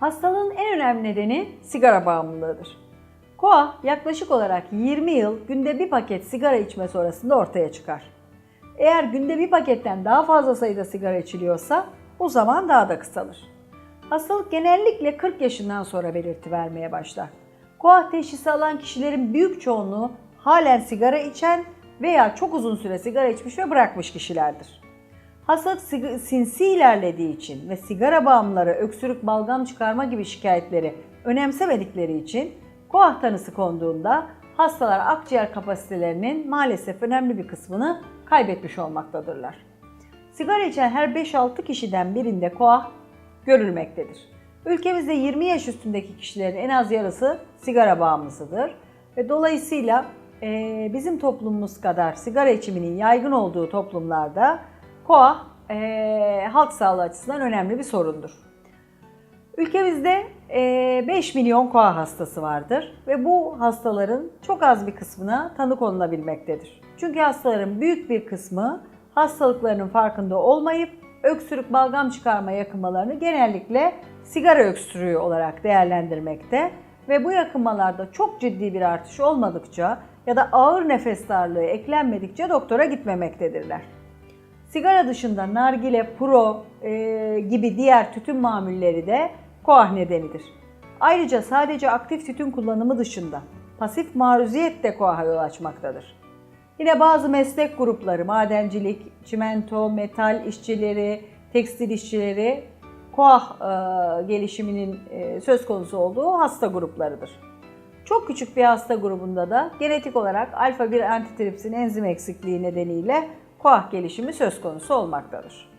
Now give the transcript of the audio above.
Hastalığın en önemli nedeni sigara bağımlılığıdır. KOA yaklaşık olarak 20 yıl günde bir paket sigara içme sonrasında ortaya çıkar. Eğer günde bir paketten daha fazla sayıda sigara içiliyorsa bu zaman daha da kısalır. Hastalık genellikle 40 yaşından sonra belirti vermeye başlar. KOAH teşhisi alan kişilerin büyük çoğunluğu halen sigara içen veya çok uzun süre sigara içmiş ve bırakmış kişilerdir. Hastalık sinsi ilerlediği için ve sigara bağımlıları öksürük, balgam çıkarma gibi şikayetleri önemsemedikleri için KOAH tanısı konduğunda hastalar akciğer kapasitelerinin maalesef önemli bir kısmını kaybetmiş olmaktadırlar. Sigara içen her 5-6 kişiden birinde KOAH görülmektedir. Ülkemizde 20 yaş üstündeki kişilerin en az yarısı sigara bağımlısıdır ve dolayısıyla bizim toplumumuz kadar sigara içiminin yaygın olduğu toplumlarda KOAH eee, halk sağlığı açısından önemli bir sorundur. Ülkemizde eee, 5 milyon koa hastası vardır ve bu hastaların çok az bir kısmına tanı konulabilmektedir. Çünkü hastaların büyük bir kısmı hastalıklarının farkında olmayıp öksürük balgam çıkarma yakınmalarını genellikle sigara öksürüğü olarak değerlendirmekte ve bu yakınmalarda çok ciddi bir artış olmadıkça ya da ağır nefes darlığı eklenmedikçe doktora gitmemektedirler. Sigara dışında nargile, puro e, gibi diğer tütün mamulleri de koah nedenidir. Ayrıca sadece aktif tütün kullanımı dışında pasif maruziyet de koaha yol açmaktadır. Yine bazı meslek grupları, madencilik, çimento, metal işçileri, tekstil işçileri koah e, gelişiminin e, söz konusu olduğu hasta gruplarıdır. Çok küçük bir hasta grubunda da genetik olarak alfa 1 antitripsin enzim eksikliği nedeniyle koah gelişimi söz konusu olmaktadır.